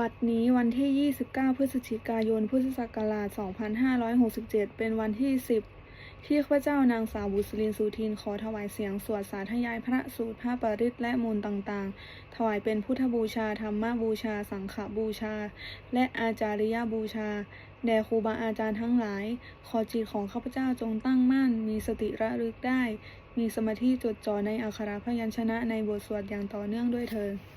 บัดนี้วันที่ 29 พฤศจิกายน พุทธศักราช 2567 เป็นวันที่ 10 ที่ข้าพเจ้านางสาวบุษรินสุทินขอถวายเสียงสวดสาธยายพระสูตรพระปริตรและมนต์ต่างๆ ถวายเป็นพุทธบูชา ธรรมบูชา สังฆบูชา และอาจาริยบูชา แด่ครูบาอาจารย์ทั้งหลาย ขอจิตของข้าพเจ้าจงตั้งมั่น มีสติระลึกได้ มีสมาธิจดจ่อในอักขระพยัญชนะในบทสวดอย่างต่อเนื่องด้วยเถิด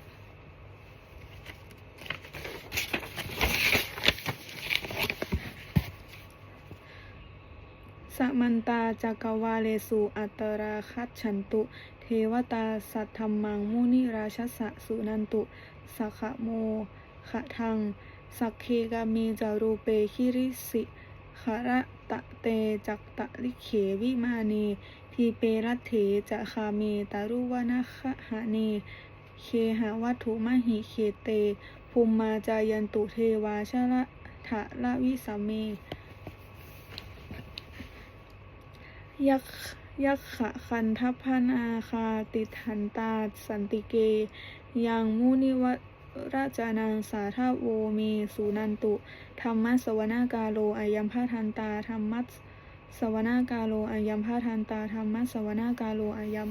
มันตาจักวาเลสุอัตราคัจฉันตุ เทวตาสัทธรรมังมุนิราชสะสุนันตุสัขโมขะทัง สักเคกามีจารูเปคิริสิขระตะเตจักตะลิเขวิมาเนทีเปรัตเถจะคาเมตารุวนาคหะเน เคหาวัตถุมหิเคเต ภูมิมาจายันตุเทวาชละทะละวิสมเม ยักษ์ยักขะคันทัพพนาคาติทันตาสันติเก ยังมุนิวราจานังสาทาโวเมสุนันตุธรรมะสวนากาโลอายัมพาทันตาธรรมะสวนากาโลอายัมพาทันตาธรรมะสวนากาโลอายัม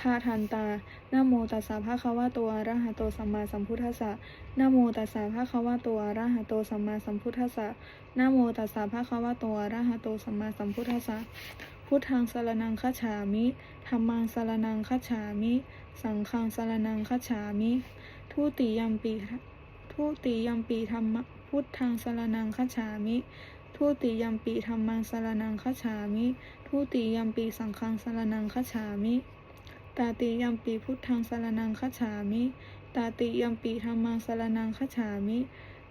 พาทันตานโมตัสสะภะคะวะโตอะระหะโตสัมมาสัมพุทธัสสะนโมตัสสะภะคะวะโตอะระหะโตสัมมาสัมพุทธัสสะนโมตัสสะภะคะวะโตอะระหะโตสัมมาสัมพุทธัสสะ พุทธังสารนังคัจฉามิธรรมังสารนังคัจฉามิ สังฆังสารนังคัจฉามิ ทุติยมปีทุติยมปีธรรมพุทธังสารนังคัจฉามิทุติยมปีธรรมังสารนังคัจฉามิ ทุติยมปีสังฆังสารนังคัจฉามิ ตาติยมปีพุทธังสารนังคัจฉามิ ตาติยมปีธรรมังสารนังคัจฉามิ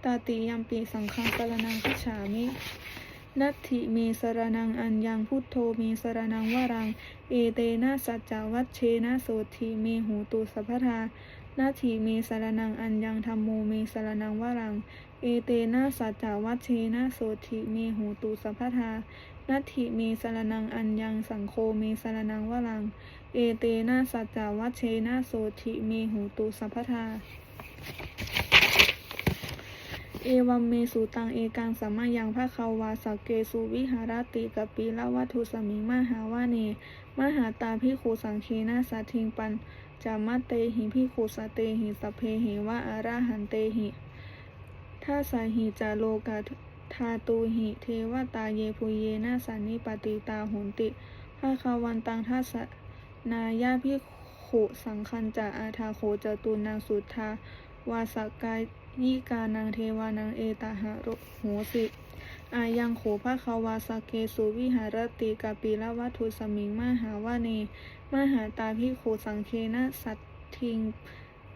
ตาติยมปีสังฆังสารนังคัจฉามิ นัตถิเมสรนังอัญญังพุทโธเมสรนังวรัง เอเตนะสัจจวัชเชนะโสทีเมหูตุสัพพทานาทีเมสรนังอัญญังธรรมโมเมสรนังวารัง เอเตนะสัจจวัชเชนะโสทีเมหูตุสัพพทานาทีเมสรนังอัญญังสังโฆเมสรนังวารัง เอเตนะสัจจวัชเชนะโสทิเมหูตุสัพพทา เอวัมเมสุตังเอกังสัมมายังภะคะวาสกเกสุวิหารติกปปีละวัตถุสมิงมหาวาเน มหาตาพิขุสังเคนะสัทิงปันจามัตเตหิพิขุสเตหิสพเพหิวะอาราหันเตหิท่าสาหิจาโลกาทาตูหิเทวตาเยภูเยนะสันนิปติตาหุนติภาคาวันตังทัสนายาพิขุสังคันจาอาทาโคจตุนางสุทธาวาสกาย ยิกานังเทวานังเอตาหะโรโหสิอายังโขภาคาวาสเกสุวิหารติกาปีละวัตถุสมิงมหาวาเน มหาตาพิโขสังเคนะสัตทิง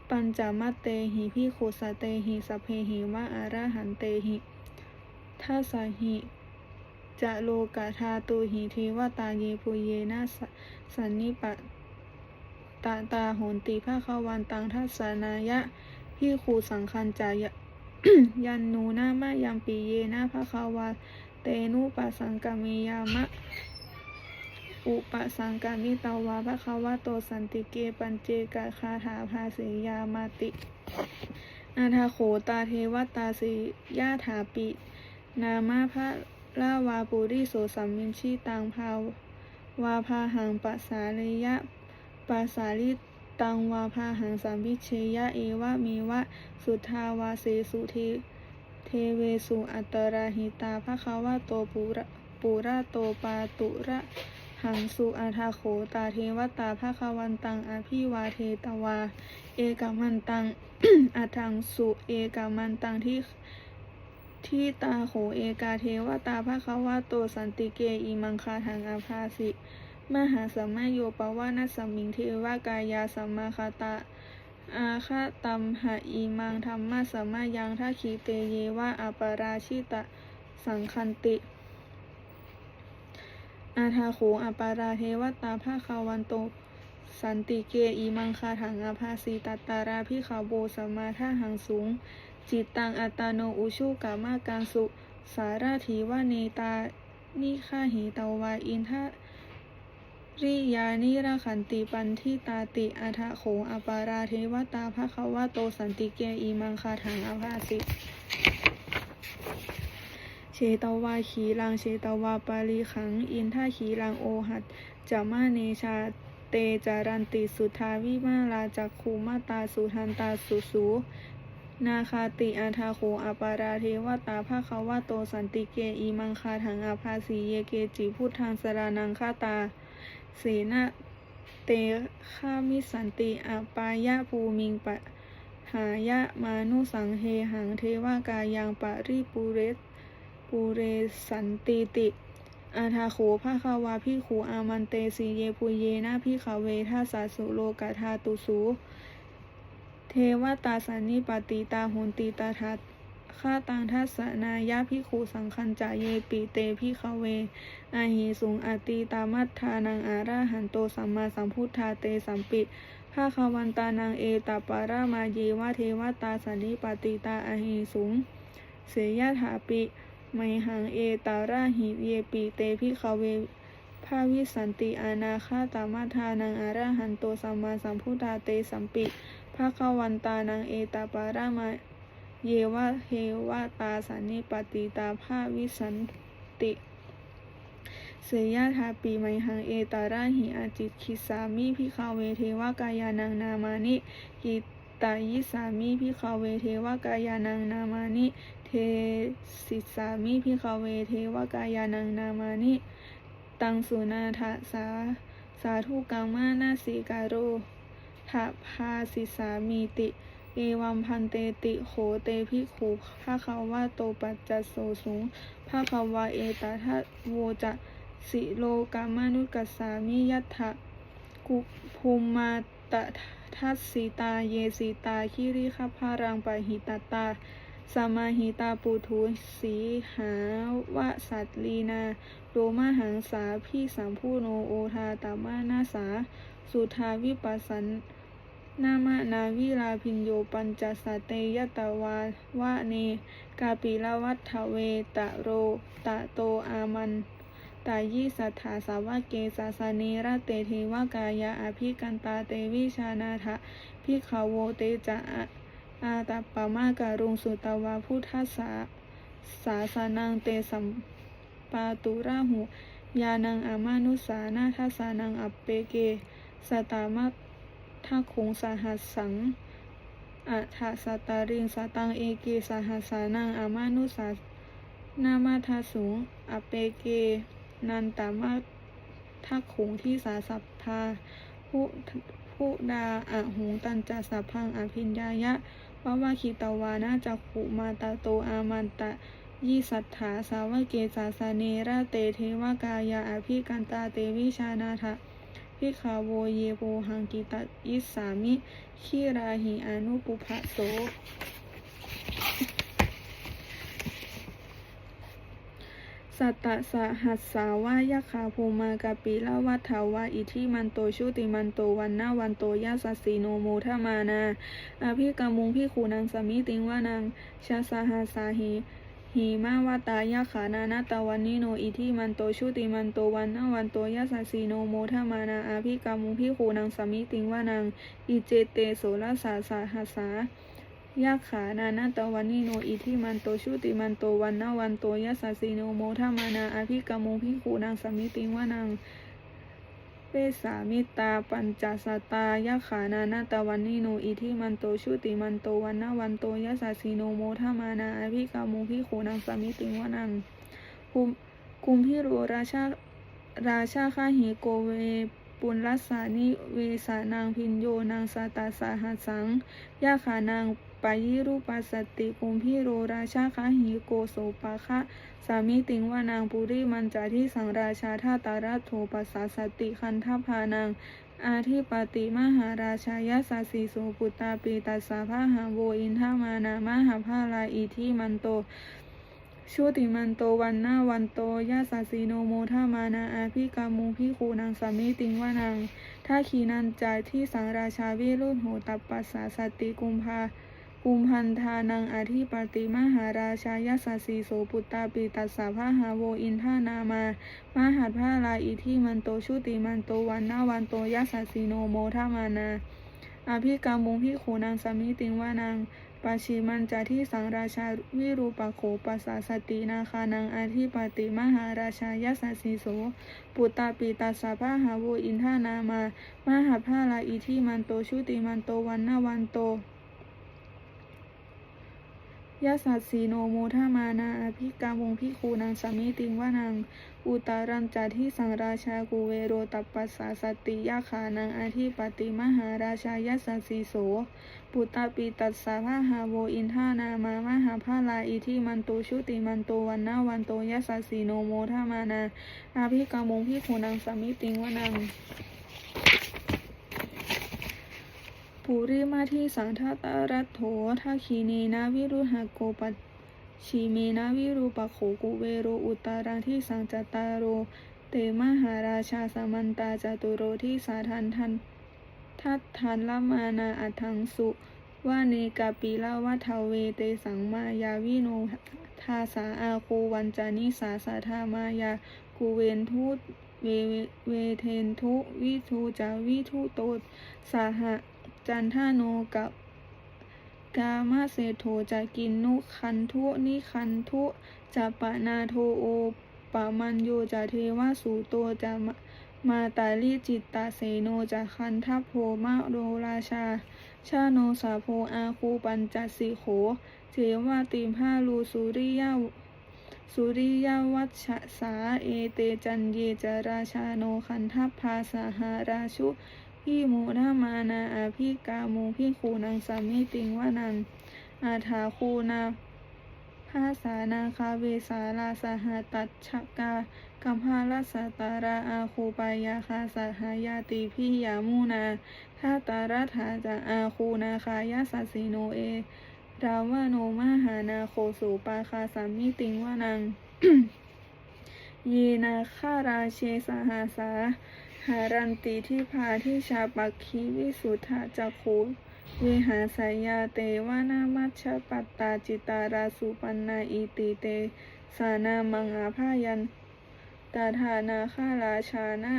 ปัญจมัตเตหิพิโขสเตหิสเพหิวะอาราหันเตหิทัสสหิจะโลกาธาตุหิเทวตาเยปุเยนะสันนิปะตาตาโหนติภาควันตังทัสสนายะ พี่ครูสังคันจายยันนูนามายังปีเยนะภะคะวาเตนุปัสสังกามิยามะ อุปสังกามิตาวาภะคะวะโตสันติเกปัญเจกะคาถาภาสียามาติอาทาโขตาเทวตาสียาถาปิ นามาพระลาวาปุริโสสัมมินชีตังภาวาพาหังปัสสาลิยะปัสสาลิ ตังวาพาหังสัมพิเชยะเอวะมีวะ สุทาวาเสสุเทเทเวสุอัตราหิตาภะคะวะโตปุระปุระโตปาตุระหังสุอาทาโขตาเทวตาภะคะวันตังอภิวาเทตวา เอกามันตังอัทังสุเอกามันตังที่ที่ตาโขเอกาเทวตาภะคะวะโตสันติเกอิมังคาทังอาภาสิ มหาสัมมาโยปวานัสมิงเทวากายาสัมมาคาตาอาคาตัมหะอีมังธรรมะสัมมายังทัคีเตเยวะอัปปราชิตะสังคันติ อาทาโขอัปปราเทวตาภาคาวันโต สันติเกอีมังคาถังอาภาสีตัตตาราพิขาโบสัมมาท่าหังสูง จิตตังอัตาโนอุชุกามาการสุ สาราถีวะเนตานิฆาหิตาวาอินทะ ริยานิราขันติปันทิตาติอาทะโขอปาราเทวตาภะคะวะโตสันติเกอีมังคาถังอภาสิเชตวาขีรังเชตวาปาลีขัง อินทาขีรังโอหัตจามาเนชาเตจารันติสุทาวิมาลาจักคูมาตาสุทันตาสุสูนาคาติอาทาโขอปาราเทวตาภาคะวะโตสันติเกอีมังคาถังอาภาสีเยเกจิพุทธังสรานังฆาตา เสนะเตฆามิสันติอาปายะภูมิงปะหายะมานุสังเฮหังเทวากายังปะริปุเรสปุเรสันติติ อาทาโขภาคาวาพิขูอามันเตสีเยปุเยนะพิขเวทัสสะสุโลกาธาตุสู เทวตาสันนิปติตาหุนติตาทัต ข้าตังทัสนายะพิขูสังคัญจาเยปิเตพิขเว อาหิสุงอติตามัทธานังอาราหันโตสัมมาสัมพุทธาเตสัมปิภาคาวันตานังเอตาปารามาเยวะเทวตาสันนิปติตาอาหิสุงเสยถาปิไมหังเอตาราหิเยปิเตพิขเวภาวิสันติอานาคาตามัทธานังอาราหันโตสัมมาสัมพุทธาเตสัมปิภาคาวันตานังเอตาปารามา เยวะเทวะตาสันนิปติตาภาวิสันติเสยทาปีไมหังเอตาราหิอาจิตคิสามิพิคาเวเทวกายานังนามานิกิตายิสามิพิคาเวเทวกายานังนามานิเทสิสามิพิคาเวเทวกายานังนามานิตังสุนาทะสาสาธุกัมมานาสีการโรทะพาสิสามีติ เอวัมพันเตติโขเตภิขุภาคาวาโตปัจจโสสูงภาคาวาเอตทัตโวจะสิโลกามานุกัสสามิยัตถะกุภูมาตทัสสิตาเยสิตาคิริคพารังปะหิตตาสมาหิตาปุถุสีหาวะสัตลีนาโรมาหังสาพี่สัมพูโนโอทาตามานาสา สุทาวิปัสสัน นามะนาวิลาพินโยปัญจสเตยตวาวะเน กาปิลวัฏเวตะโรตะโตอามันตายิสัทธาสาวะเกสาสเนระเตเทวกายาอภิกันตาเตวิชานาทะพิขาวโวเตจะอาตปปะมาการุงสุตวาพุทธสาสาสนังเตสัมปาตุราหุยานังอามานุสานาทัสานังอัปเปเกสตามัต ทักคงสหัสสังอัฏฐสตาริงสตังเอเกสหัสานังอามานุสานามาทาสูงอเปเก นันตามาทักขงที่สาสัพพาผู้ผู้ดาอะหงตันจาสัพพังอภิญญายะวะวาคิตวานาจักขุมาตาโตอามันตะยิสัทธาสาวเกสาสาเนระเตเทวกายาอภิกันตาเตวิชานาทะ พิคาโวเยโปหังกิตะอิสามิขีราหิอนุปุภะโสสัตตะสหัสสาวายคาภูมากาปิละวัฏวาอิทิมันโตชุติมันโตวันนาวันโตยาสสีโนโมทมานาอภิกามุงพิขูนังสมิติงวานังชาสหัสาหิ หิมาวาตายะขานานาตาวันนิโนอิทิมันโตชุติมันโตวันนาวันโตยาสสสีโนโมทมานาอาภิกามุพิขูนังสมิติงวานังอิเจเตโสรสาสาหัสายะขานานาตวันนิโนอิทิมันโตชุติมันโตวันนาวันโตยัสสสิโนโมทามานาอาภิกามงพิขูนางสมิติงวานัง เปสามิตา ปัญจสตายะขานานาตวันนิโนอิทิมันโตชุติมันโตวันนาวันโตยัสสสิโนโมทามานาอภิกามงพิขูนางสมิติวนังคุมคุมพิโรราชาราชาข้าหิโกเวปุลลัสสานิเวสานางพินโยนางสาตาสาหัสังยาขานาง ปายิรูปัสสติกุมพิโรราชาคะหิโกโสปะคะสามิติงว่านางปุริมันจาที่สังราชาท่าตาราโทปัสสาสติคันทพานางอาทิปติมหาราชายาสาสีโสปุตตาปีตัสสาพาหาโวอินทามานามหาภาลาอิทิมันโตชุติมันโตวันนาวันโตยาสาสีโนโมทามานาอาภิกามุพิคูนางสามิติงว่านางท่าขีนันจายที่สังราชาวิรุณโหตัปปัสสาสติกุมภา กุมพันธานังอธิปติมหาราชายสสสีโสปุตตาปิตัสสะพะหาโวอินทานามา มหัตพระลาอิทิมันโตชุติมันโตวันนาวันโตยัสสสีโนโมทามานาอภิกรรมุงพิขูนางสมิติงวานางปาชิมันจาที่สังราชาวิรูปโขปัสสาสตินาคานังอธิปติมหาราชายสสสีโสปุตตาปิตัสสะพะหาโวอินทานามามหาพาลาอิทิมันโตชุติมันโตวันนาวันโต ยะสัสสีโนโมทามานาอภิกรรมุงพิคูนางสมิติงว่านางอุตารัมจาที่สังราชากุเวโรตัปปัสสาสติยาขานังอธิปติมหาราชายสัสสีโส ปุตตาปิตัสสะพะหาโวอินทานามามหาพาลาอิทิมันโตชุติมันโตวันนาวันโตยสัสสีโนโมทามานาอาภิกรรมุงพิคูนางสมิติงว่านาง ปุริมาทิสังทัตารัตโถทักขีเนนะวิรุหโกปัชชีเมนะวิรูปโขกุเวโรอุตารังที่สังจตารโร เตมหาราชาสมันตาจตุโรที่สาทันทันทัตทันละมานาอัทังสุว่าเนกาปีละวัทเวเตสังมายาวิโนทาสาอาคูวันจานิสาสาธามายากูเวนทุเวเวเทนทุวิทูจาวิทุโตสาหะ จันทาโนกับกามาเสโทจะกินนุคันทุนิคันทุจะปะนาโทโอปะมันโยจะเทวสูโตจะมาตาลิจิตตาเสโนจะคันทัพโพมะโรราชา ชาโนสาโพอาคูปัญจสิโข เทวาติมห้าลูสุริยาสุริยวัชสาเอเตจันเยจราชาโนคันทัพพาสหาราชุ พี่โมทามานาอาพี่กาโมพี่คูนางสามิติงวานังอาถาคูนาภาษานาคาเวสาลาสหตัชกากัมพาลสตาราอาคูปายาคาสหายาติพิยามูนาทาตารัฐาจะอาคูนาคายาสัสิโนเอราวาโนมหานาโคสุปาคาสามิติงวานัง เยนาคาราเชสหาสา หารันติที่พาที่ชาปักคีวิสุทธาจักขุเวหาสายาเตวานามัชปัตตาจิตาราสุปันนาอิติเต สานามังอาภายันตาธานาคาราชานะ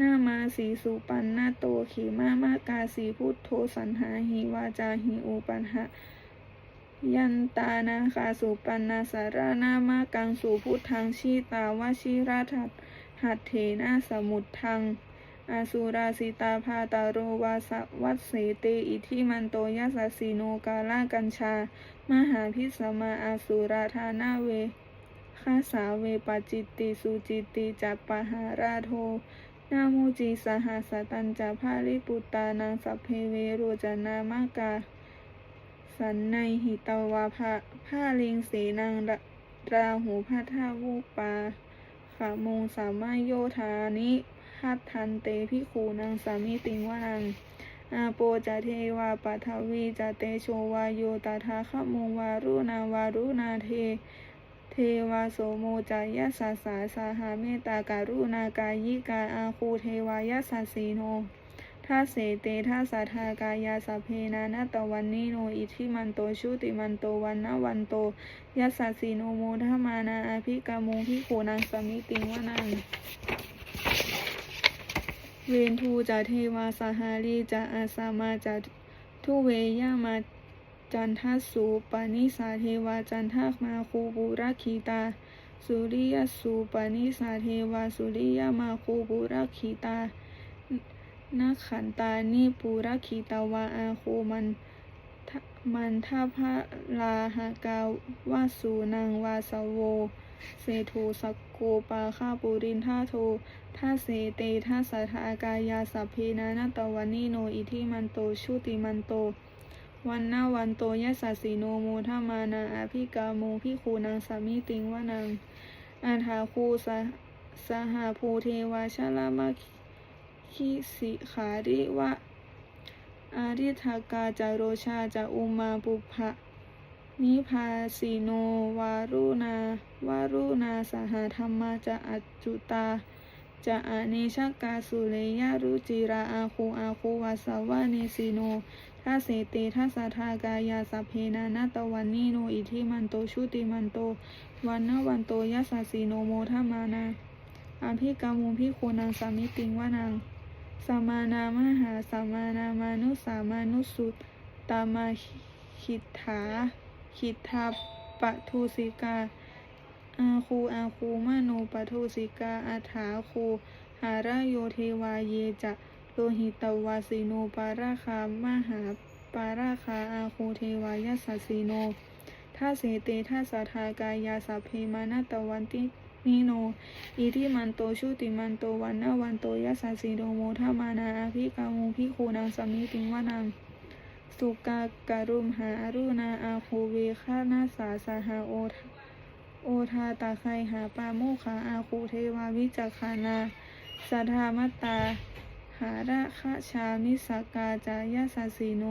นามาสีสุปันนาโตขีมามากาสีพุทโธสันหาหิวาจาหิอุปันหะยันตานาคาสุปันนาสารานามากังสุพุทธังชีตาวชิราทัต หัตเถนาสมุททังอาสุราสิตาพาตาโรวาสวัตเสเตอิทิมันโตยัสสีโนกาลากัญชา มหาพิสมาอาสุราธานาเวข้าสาเวปจิตติสุจิตติจัปปหาราโท นาโมจีสหัสตัญจะภาลิปุตตานังสัพเพเวโรจนามากา สันในหิตวาภะผ้าลิงเสนังราหูพัทธาวุปา ขามงสามารถโยธานิหัตทันเตพิคูนางสามีติงวานังอาโปจะเทวาปัทวีจะเตโชวาโยตถาคมงวารุนาวารุนาเท เทวาโสโมจายสสาสาสาหาเมตตาการุณากายิกาอาคูเทวายสาสีโน ท่าเสเตท่าสัทธากายาสเพนานาตวันนิโนอิทิมันโตชุติมันโตวันนาวันโตยัสสสีโนโมทมานาอาภิกามุงพิโขนางสมิติงวานังเวนทูจะเทวาสหารีจะอาสามาจะทุเวยามาจันทสสุปานิสาเทวาจันทักมาคูปุรักขีตา สุริยสุปานิสาเทวาสุริยมาคูปุรักขีตา นักขันตานิปุรักขีตาวาอาคูมันทะมันทาพะลาหากาวาสูนังวาสโว เสโทสกโกปาคาปุรินทาโทท่าเสเตท่าสัทธากายาสัพเพนานาตวันนิโนอิทิมันโตชุติมันโต วันนาวันโตยะสัสสีโนโมทามานาอาภิกาโมพิคูนางสามิติงวานังอาถาคูสหสหาภูเทวาชลามาคิ สิขาริวะ อาริทากาจาโรชาจาอุมาปุพะนิพาสีโน วารุณาวารุณาสหธรรมาจะอัจจุตาจะอาเนชกาสุเลยารุจิราอาคูอาคูวาสาวาเนสิโนทัสเสเตทัสสะทากายาสเพนานาตวันนีโนอิทิมันโตชุติมันโต วันนวันโตยัสสะสีโนโมทมานาอาภิกามุพิโคนังสามิติงวานัง สมานามหาสมานามานุสามานุสุตตามาคิทาคิทาปทุสิกาอาคูอาคูมาโนปทุสิกาอาถาคูหาราโยเทวาเยจะโลหิตวาสิโนปาราคามหาปาราคาอาคูเทวายสัสสิโนท่าเสเตท่าสาทากายาสัพเพมานาตวันติ นิโน อิทิมันโตชุติมันโตวันนาวันโตยัสสะสีโดโมทามานาอาภิกามุพิโคนางสามิติงวานังสุกาการุมหาอรุณาอาคูเวฆานาสาสหาโอทโอทาตาไคหาปาโมขาอาคูเทวาวิจักขานาสัทธามตตาหาระคะชามิสกาจายาสาสีโน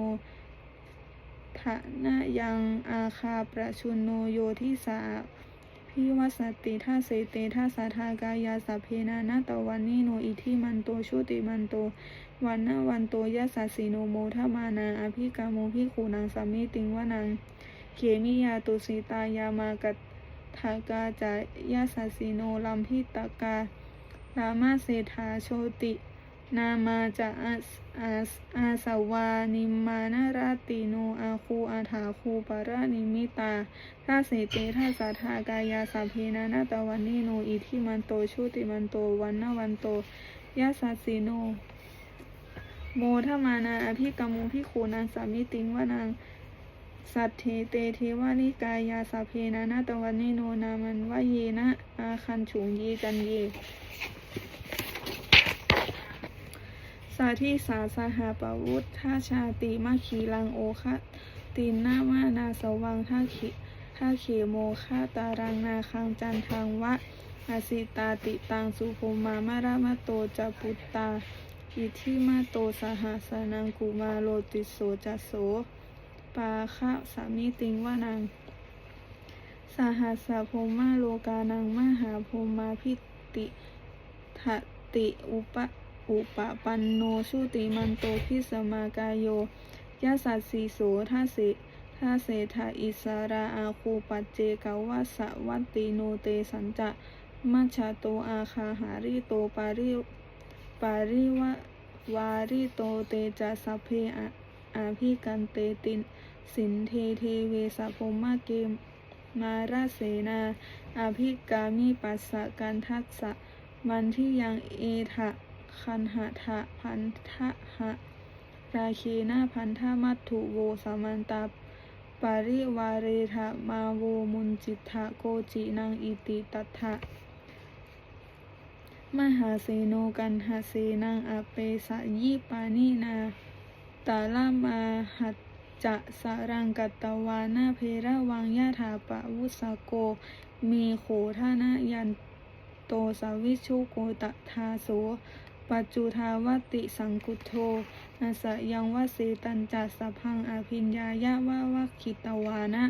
ทะนะยังอาคาประชุนโนโยทิสา พิวัสติท่าเสเตท่าสาทากายาสัพเพนานาตวันนีโนอิทิมันโตชุติมันโตวันนาวันโตยัสสะสีโนโมทมานาอภิกาโมพิคูนังสามิติงวานังเขมิยาตุสิตายามากัตถากาจายาสสิโนลัมพิตกาลามาเศรษฐาโชติ นามาจะอส อาสอาสวานิมมานาราติโนอาคูอาถาคูปารานิมิตาท่าเสเตท่าสาธากายาสัพเพนานาตวันนีโนอิทิมันโตชุติมันโตวันนวันโตยาสสิโน โมทมานาอภิกรรมุพิคูนางสามิติงวานางสัตเทเตเทวานิกายาสัพเพนานาตวันนิโนนามันวะเยนะอาคันฉุงเยจันเย สาธิสาสหาปวุฒท่าชาติมาขีลังโอคะตินนามานาสวังท่าขีท่าเขโมฆาตารังนาคังจันทังวะอาสิตาติตังสุภมามารามาโตจะปุตตา อิทิมาโตสหสนังกุมาโลติโสจัสโส ปาคะสามิติงวานัง สหัสสะพรหมาโลกานังมหาพรหมาพิติทติอุปะ อุปปันโนชุติมันโตพิสมากายโยยะสัสสีโสทัสสิทัเสทาอิสาราอาคูปัจเจกวะสะวัตติโนเตสัญจะมัชาโตอาคาหาริโตปาริปาริวะวาริโตเตจะสัพเพออาภิกันเตตินสินเทเทเวสะพมมาเกมมาราเสนาอภิกามิปัสสะกันทักษะมันที่ยังเอทะ คันหะทะพันทะหะราเคนาพันธมัตถุโวสามันตาปาริวาเรทะมาโวมุนจิตทะโกจินังอิติตัทะมหาเสโนกันหาเสนังอเปสะยิปานีนาตาลามาหัจจะสรังกัตตวานาเพระวังยะถาปะวุสโกมีโขทานะยันโตสวิชุโกตทาโส ปัจจุทาวติสังกุโทนาสยังวเสตันจัสสะพังอภิญญายะวะวะคิตวานะ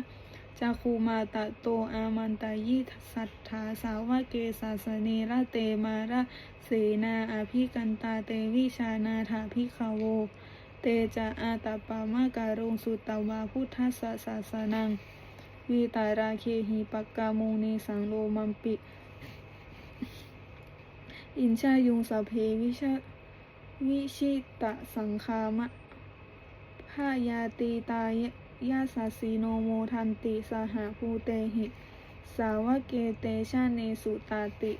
จาคูมาตะโตอามันตายิสัทธาสาวะเกสาสเนระเตมาระเสนาอภิกันตาเตวิชานาถาภิกขโว เตจะอาตาปามาการงสุตตวาพุทธสสะสนังวีตาราเคหิปกกามุงเนสังโลมัมปิ อินชายุงสพเพวิชาวิชิตะสังคามะพายาตีตายยาสาสสีโนโมทันติสหภูเตหิ สาวะเกเตชาเนสุตาติ